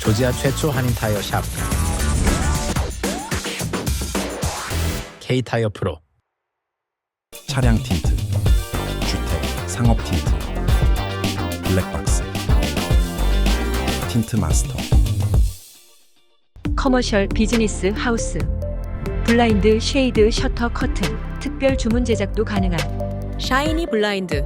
조지아 최초 한인 타이어 샵. K 타이어 프로. 차량 틴트, 주택, 상업 틴트, 블랙박스, 틴트 마스터, 커머셜 비즈니스 하우스. 블라인드 쉐이드 셔터 커튼. 특별 주문 제작도 가능한. 샤이니 블라인드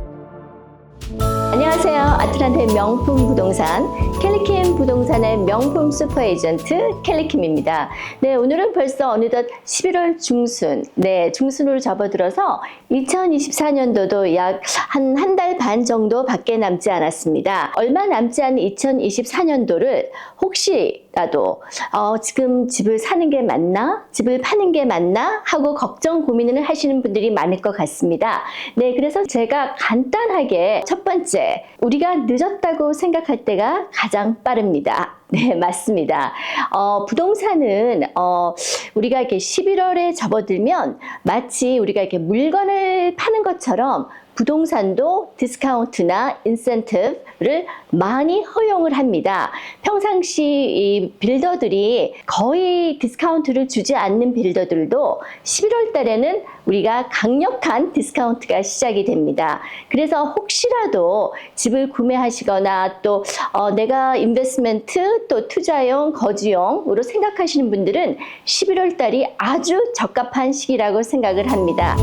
안녕하세요. 아틀란타의 명품 부동산 캘리킴 부동산의 명품 슈퍼 에이전트 캘리킴입니다. 네, 오늘은 벌써 어느덧 11월 중순, 네, 중순으로 접어들어서 2024년도도 약 한 한 달 반 정도 밖에 남지 않았습니다. 얼마 남지 않은 2024년도를 혹시 라도 어, 지금 집을 사는 게 맞나? 집을 파는 게 맞나? 하고 걱정 고민을 하시는 분들이 많을 것 같습니다. 네, 그래서 제가 간단하게 첫 번째, 우리가 늦었다고 생각할 때가 가장 빠릅니다. 네, 맞습니다. 어, 부동산은, 어, 우리가 이렇게 11월에 접어들면 마치 우리가 이렇게 물건을 파는 것처럼 부동산도 디스카운트나 인센티브를 많이 허용을 합니다. 평상시 이 빌더들이 거의 디스카운트를 주지 않는 빌더들도 11월 달에는 우리가 강력한 디스카운트가 시작이 됩니다. 그래서 혹시라도 집을 구매하시거나 또 어, 내가 인베스트먼트 또 투자용 거주용으로 생각하시는 분들은 11월 달이 아주 적합한 시기라고 생각을 합니다.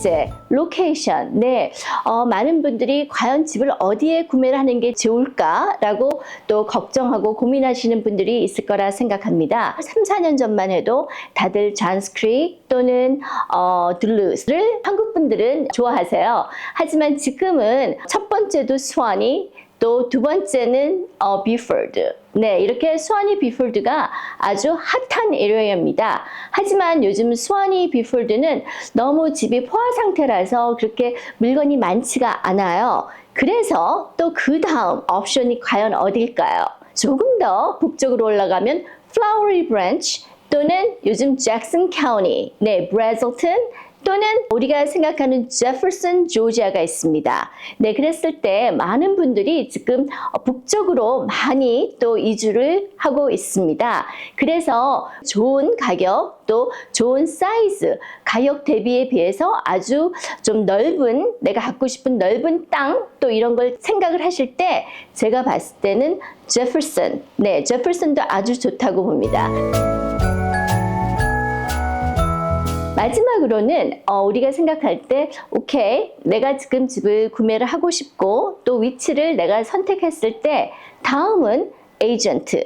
번째, 로케이션. 네, 어, 많은 분들이 과연 집을 어디에 구매를 하는 게 좋을까라고 또 걱정하고 고민하시는 분들이 있을 거라 생각합니다. 3, 4년 전만 해도 다들 잔스크릭 또는 어, 들루스를 한국 분들은 좋아하세요. 하지만 지금은 첫 번째도 스와니, 또 두 번째는 어, 비포드. 네, 이렇게 스와니 비폴드가 아주 핫한 에리어입니다. 하지만 요즘 스와니 비폴드는 너무 집이 포화 상태라서 그렇게 물건이 많지가 않아요. 그래서 또 그 다음 옵션이 과연 어딜까요? 조금 더 북쪽으로 올라가면 플라워리 브랜치 또는 요즘 잭슨 카운티, 네, 브래즐튼 또는 우리가 생각하는 제퍼슨 조지아가 있습니다. 네, 그랬을 때 많은 분들이 지금 북쪽으로 많이 또 이주를 하고 있습니다. 그래서 좋은 가격 또 좋은 사이즈 가격 대비에 비해서 아주 좀 넓은 내가 갖고 싶은 넓은 땅 또 이런 걸 생각을 하실 때 제가 봤을 때는 제퍼슨 네 제퍼슨도 아주 좋다고 봅니다. 마지막으로는 어, 우리가 생각할 때 오케이 내가 지금 집을 구매를 하고 싶고 또 위치를 내가 선택했을 때 다음은 에이전트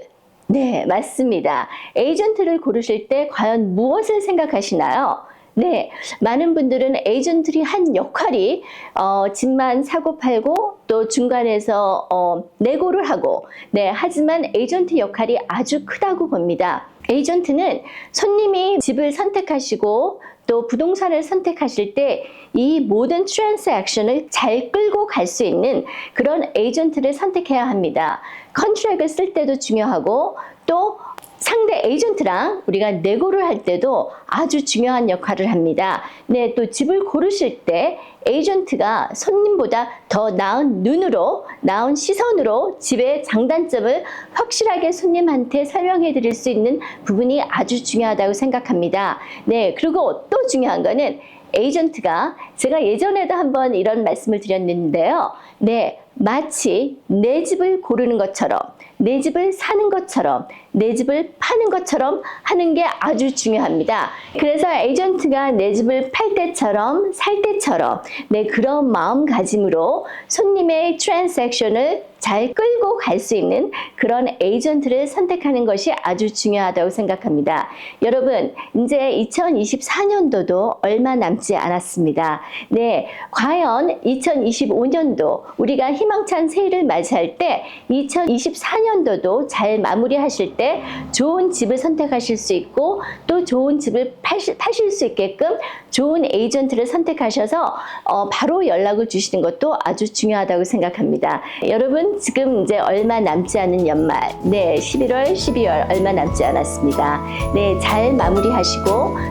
네 맞습니다 에이전트를 고르실 때 과연 무엇을 생각하시나요? 네, 많은 분들은 에이전트리 한 역할이 어, 집만 사고 팔고 또 중간에서 어, 내고를 하고 네, 하지만 에이전트 역할이 아주 크다고 봅니다. 에이전트는 손님이 집을 선택하시고 또 부동산을 선택하실 때 이 모든 트랜스액션을 잘 끌고 갈 수 있는 그런 에이전트를 선택해야 합니다. 컨트랙을 쓸 때도 중요하고 또 상대 에이전트랑 우리가 내고를 할 때도 아주 중요한 역할을 합니다. 네, 또 집을 고르실 때 에이전트가 손님보다 더 나은 눈으로, 나은 시선으로 집의 장단점을 확실하게 손님한테 설명해 드릴 수 있는 부분이 아주 중요하다고 생각합니다. 네, 그리고 또 중요한 거는 에이전트가 제가 예전에도 한번 이런 말씀을 드렸는데요. 네, 마치 내 집을 고르는 것처럼, 내 집을 사는 것처럼, 내 집을 파는 것처럼 하는 게 아주 중요합니다. 그래서 에이전트가 내 집을 팔 때처럼, 살 때처럼, 네, 그런 마음가짐으로 손님의 트랜잭션을 잘 끌고 갈 수 있는 그런 에이전트를 선택하는 것이 아주 중요하다고 생각합니다. 여러분, 이제 2024년도도 얼마 남지 않았습니다. 네, 과연 2025년도 우리가 희망찬 새해를 맞이할 때 2024년도도 잘 마무리하실 때 좋은 집을 선택하실 수 있고 또 좋은 집을 파실, 파실 수 있게끔 좋은 에이전트를 선택하셔서 어, 바로 연락을 주시는 것도 아주 중요하다고 생각합니다. 여러분 지금 이제 얼마 남지 않은 연말, 네 11월, 12월 얼마 남지 않았습니다. 네 잘 마무리하시고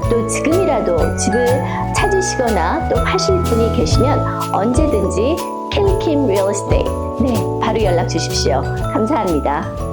또 지금이라도 집을 찾으시거나 또 파실 분이 계시면 언제든지 킬킴 리얼 에스테이트. 네, 바로 연락 주십시오. 감사합니다.